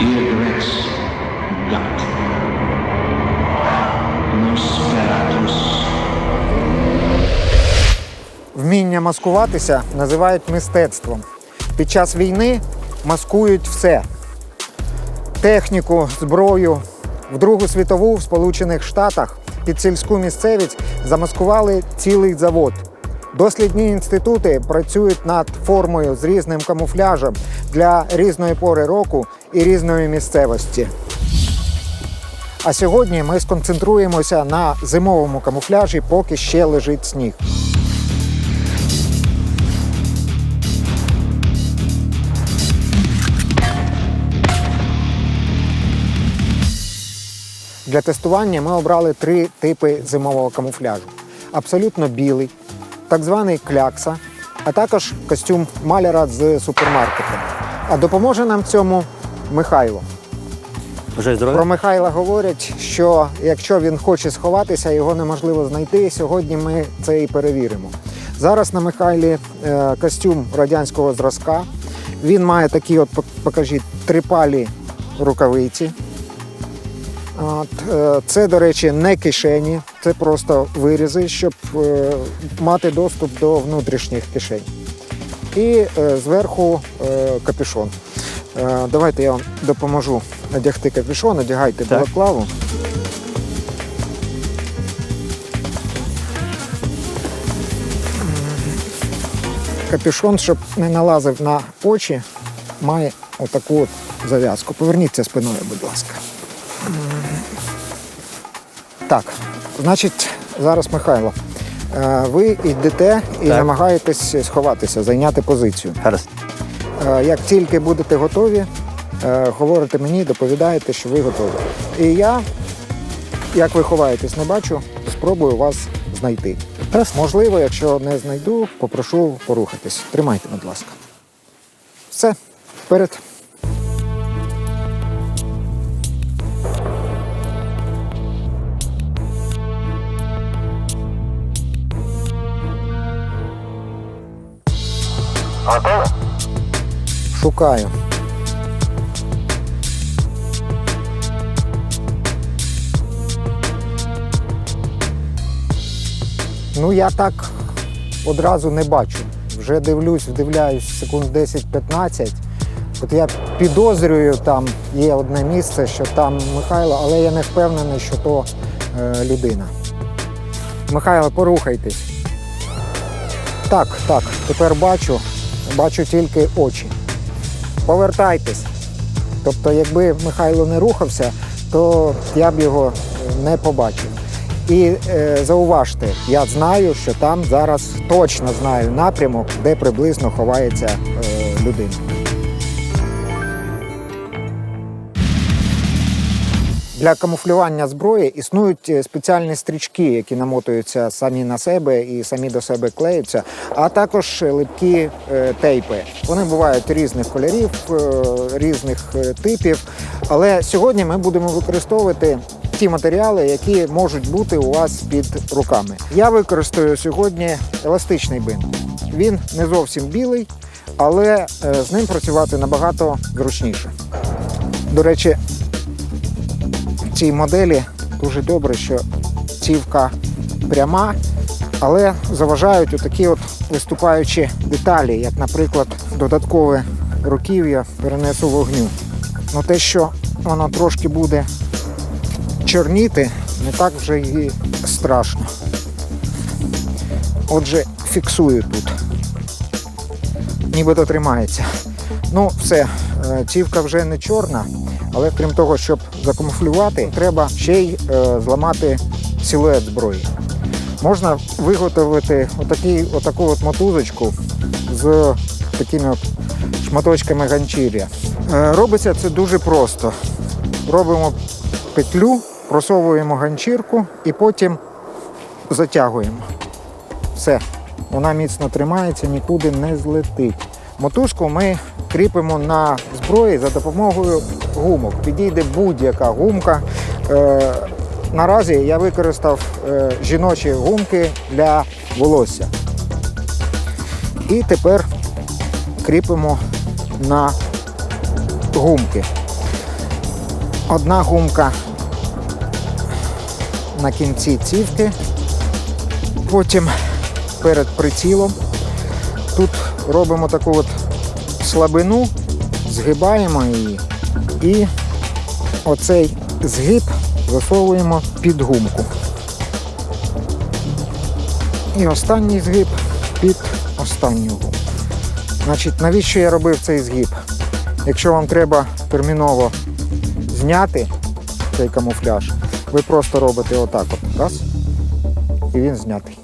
Irrex Gat. Nosferatus. Вміння маскуватися називають мистецтвом. Під час війни маскують все: техніку, зброю. В Другу світову в Сполучених Штатах під сільську місцевість замаскували цілий завод. Дослідні інститути працюють над формою з різним камуфляжем для різної пори року і різної місцевості. А сьогодні ми сконцентруємося на зимовому камуфляжі, поки ще лежить сніг. Для тестування ми обрали три типи зимового камуфляжу: абсолютно білий, так званий клякса, а також костюм маляра з супермаркету. А допоможе нам цьому Михайло. Бажаю Про. Михайла говорять, що якщо він хоче сховатися, його неможливо знайти. Сьогодні ми це і перевіримо. Зараз на Михайлі е, костюм радянського зразка. Він має такі, от покажіть, трипалі рукавиці. От, е, це, до речі, не кишені, це просто вирізи, щоб е, мати доступ до внутрішніх кишень. І зверху капюшон. Е, давайте я вам допоможу надягти капюшон, одягайте Так. балаклаву. Капюшон, щоб не налазив на очі, має отаку от зав'язку. Поверніться спиною, будь ласка. Так, значить, зараз Михайло. е, Ви йдете і Так. намагаєтесь сховатися, зайняти позицію. Гаразд. Е, Як тільки будете готові, е, говорите мені, доповідаєте, що ви готові. І я, як ви ховаєтесь, не бачу, спробую вас знайти. Гаразд. Можливо, якщо не знайду, попрошу порухатись. Тримайте, будь ласка. Все, вперед. Шукаю. Ну, я так одразу не бачу. Вже дивлюсь, вдивляюсь секунд 10-15. От я підозрюю, там є одне місце, що там Михайло, але я не впевнений, що то е, людина. Михайло, порухайтесь. Так, так, тепер бачу, бачу тільки очі. Повертайтесь. Тобто, якби Михайло не рухався, то я б його не побачив. І е, зауважте, я знаю, що там зараз точно знаю напрямок, де приблизно ховається е, людина. Для камуфлювання зброї існують е, спеціальні стрічки, які намотуються самі на себе і самі до себе клеються, а також липкі е, тейпи. Вони бувають різних кольорів, е, різних типів. Але сьогодні ми будемо використовувати ті матеріали, які можуть бути у вас під руками. Я використаю сьогодні еластичний бинт. Він не зовсім білий, але з ним працювати набагато зручніше. До речі, цій моделі дуже добре, що цівка пряма, але заважають отакі от виступаючі деталі, як, наприклад, додаткове руків'я перенесу вогню. Ну те, що воно трошки буде чорніти, не так вже і страшно. Отже, фіксую тут. Нібито тримається. Ну, все, е, цівка вже не чорна, але крім того, щоб закамуфлювати, треба ще й е, зламати силует зброї. Можна виготовити отакий, отаку от мотузочку з такими от шматочками ганчір'я. Е, робиться це дуже просто. Робимо петлю, просовуємо ганчірку і потім затягуємо. Все, вона міцно тримається, нікуди не злетить. Мотузку ми кріпимо на зброї за допомогою гумок. Підійде будь-яка гумка. Е, наразі я використав е, жіночі гумки для волосся. І тепер кріпимо на гумки. Одна гумка на кінці цівки. Потім перед прицілом. Тут робимо таку от слабину, згибаємо її і оцей згиб засовуємо під гумку. І останній згиб під останню гумку. Значить, навіщо я робив цей згиб? Якщо вам треба терміново зняти цей камуфляж, ви просто робите отак от. Раз. І він знятий.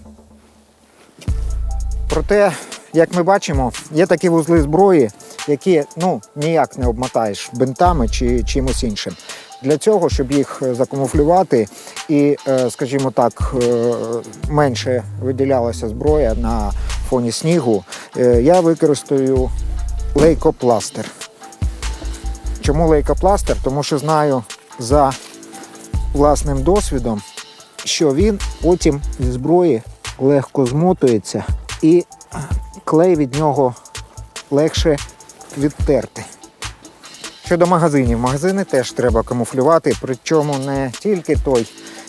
Проте, як ми бачимо, є такі вузли зброї, які ну, ніяк не обмотаєш бинтами чи чимось іншим. Для цього, щоб їх е, закамуфлювати і, е, скажімо так, е, менше виділялася зброя на фоні снігу, я використаю лейкопластир. Чому лейкопластир? Тому що знаю за власним досвідом, що він потім зі зброї легко змотується і клей від нього легше відтерти. Щодо магазинів, магазини теж треба камуфлювати, причому не тільки той,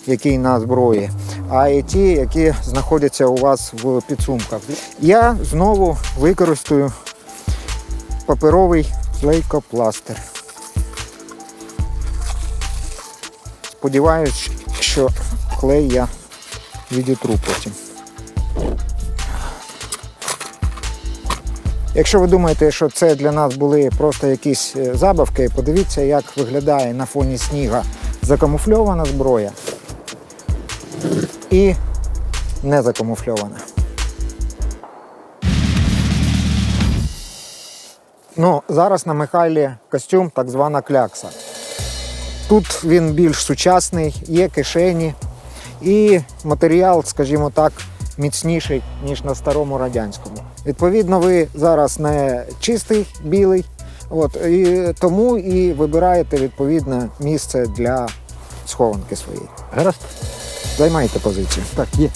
який на зброї, а й ті, які знаходяться у вас в підсумках. Я знову використаю паперовий лейкопластир. Сподіваюсь, що клей я відітру потім. Якщо ви думаєте, що це для нас були просто якісь е, забавки, подивіться, як виглядає на фоні сніга закамуфльована зброя і не закамуфльована. Ну, зараз на Михайлі костюм так звана клякса. Тут він більш сучасний, є кишені і матеріал, скажімо так, міцніший, ніж на старому радянському. Відповідно, ви зараз не чистий білий, от, і тому і вибираєте відповідне місце для схованки своєї. Гаразд? Займайте позицію. Так, є.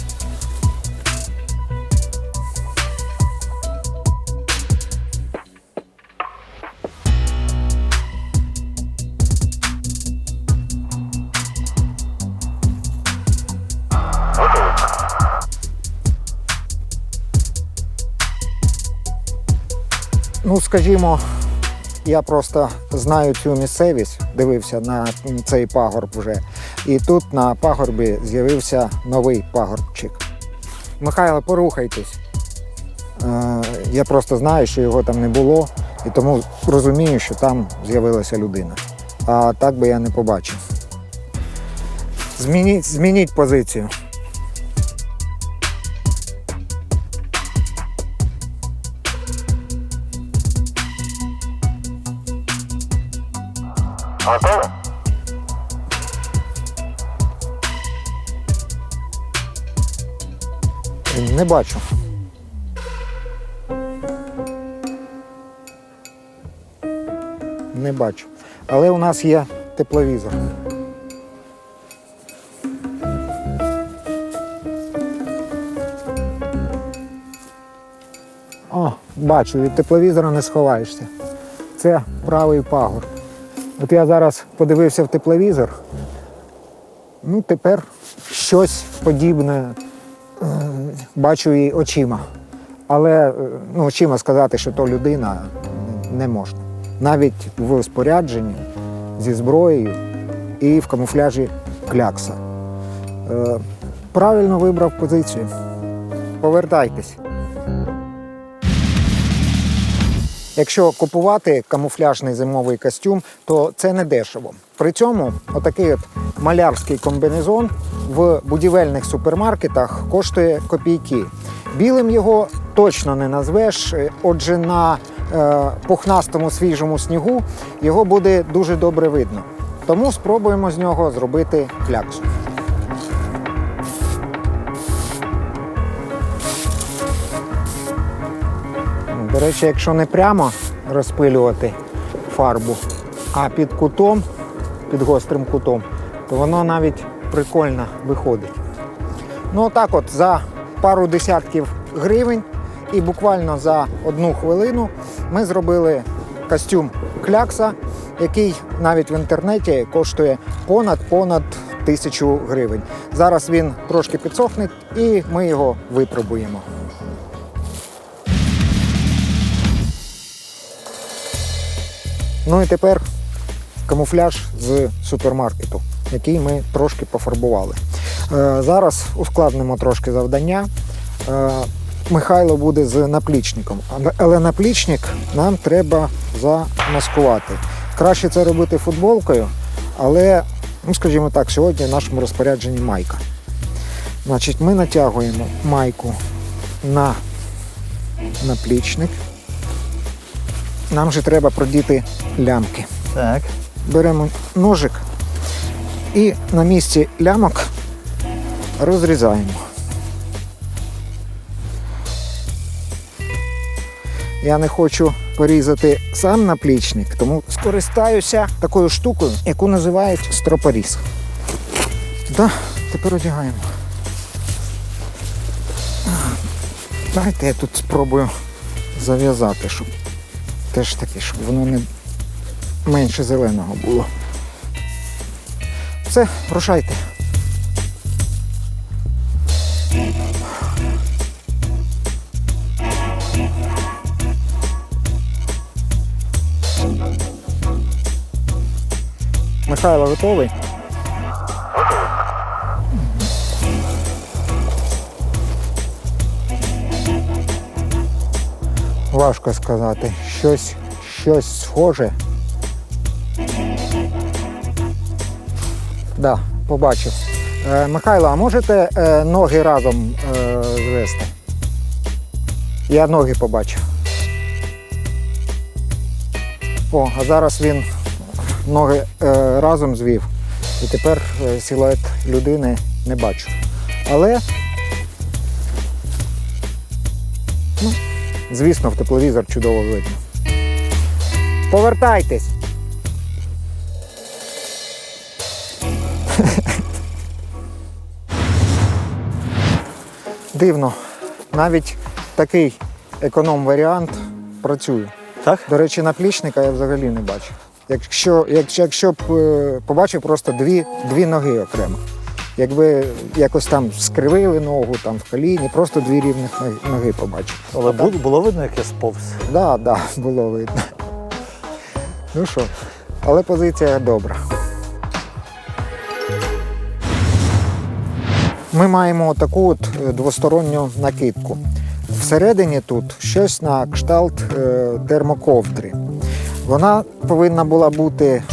Скажімо, я просто знаю цю місцевість, дивився на цей пагорб вже. І тут на пагорбі з'явився новий пагорбчик. Михайло, порухайтесь. Е, Я просто знаю, що його там не було, і тому розумію, що там з'явилася людина. А так би я не побачив. Змініть, змініть позицію. Не бачу. Не бачу. Але у нас є тепловізор. О, бачу, від тепловізора не сховаєшся. Це правий пагор. От я зараз подивився в тепловізор. Ну, тепер щось подібне е, бачу і очима. Але е, ну, очима сказати, що то людина не можна. Навіть в спорядженні зі зброєю і в камуфляжі клякса. Е, правильно вибрав позицію. Повертайтесь. Якщо купувати камуфляжний зимовий костюм, то це не дешево. При цьому отакий от малярський комбінезон в будівельних супермаркетах коштує копійки. Білим його точно не назвеш. е, Отже, на е, пухнастому свіжому снігу його буде дуже добре видно. Тому спробуємо з нього зробити кляксу. До речі, якщо не прямо розпилювати фарбу, а під кутом, під гострим кутом, то воно навіть прикольно виходить. Ну, отак от за пару десятків гривень і буквально за одну хвилину ми зробили костюм клякса, який навіть в інтернеті коштує понад понад тисячу гривень. Зараз він трошки підсохне і ми його випробуємо. Ну і тепер камуфляж з супермаркету, який ми трошки пофарбували. Е, зараз ускладнимо трошки завдання. Е, Михайло буде з наплічником, Але- наплічник нам треба замаскувати. Краще це робити футболкою, але, ну скажімо так, сьогодні в нашому розпорядженні майка. Значить, ми натягуємо майку на наплічник. Нам же треба продіти лямки. Так. Беремо ножик і на місці лямок розрізаємо. Я не хочу порізати сам наплічник, тому скористаюся такою штукою, яку називають стропоріз. Да, тепер одягаємо. Давайте я тут спробую зав'язати, щоб теж таки, щоб воно не менше зеленого було. Все, рушайте. Михайло готовий? Важко сказати. Щось, щось схоже. Да, побачив. Е, Михайло, а можете е, ноги разом е, звести? Я ноги побачив. О, а зараз він ноги е, разом звів. І тепер е, силует людини не бачу. Але, звісно, в тепловізор чудово видно. Повертайтесь! Дивно, навіть такий економ-варіант працює. Так? До речі, наплічника я взагалі не бачив. Якщо, якщо, якщо б е, побачив просто дві, дві ноги окремо. Якби якось там скривили ногу там в коліні, просто дві рівних ноги- побачив. Але бу- було видно, як я сповз. Так, да, да, було видно. Ну що, але позиція добра. Ми маємо таку от е, двосторонню накидку. Всередині тут щось на кшталт е, термоковдри. Вона повинна була бути е,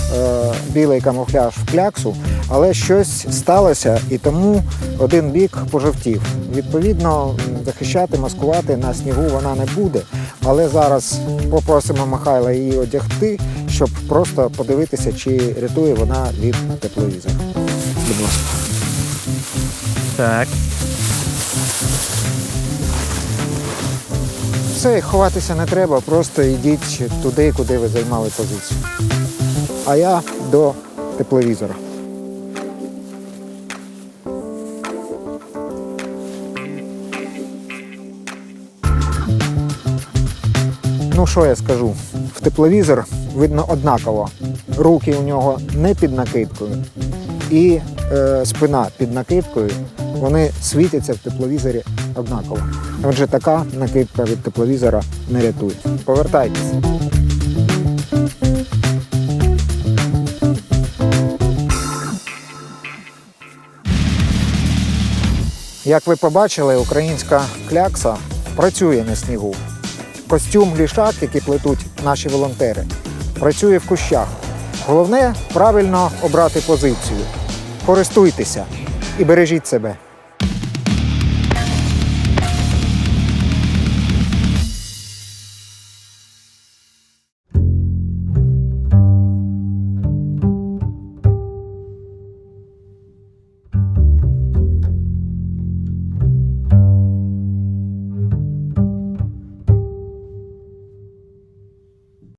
білий камуфляж в кляксу, але щось сталося і тому один бік пожовтів. Відповідно, захищати, маскувати на снігу вона не буде. Але зараз попросимо Михайла її одягти, щоб просто подивитися, чи рятує вона від тепловізора. Будь ласка. Так. Все, ховатися не треба, просто йдіть туди, куди ви займали позицію. А я до тепловізора. Ну, що я скажу? В тепловізор видно однаково. Руки у нього не під накидкою і е, спина під накидкою. Вони світяться в тепловізорі однаково. Отже, така накидка від тепловізора не рятує. Повертайтесь. Як ви побачили, українська клякса працює на снігу. Костюм лішак, який плетуть наші волонтери, працює в кущах. Головне правильно обрати позицію. Користуйтеся і бережіть себе.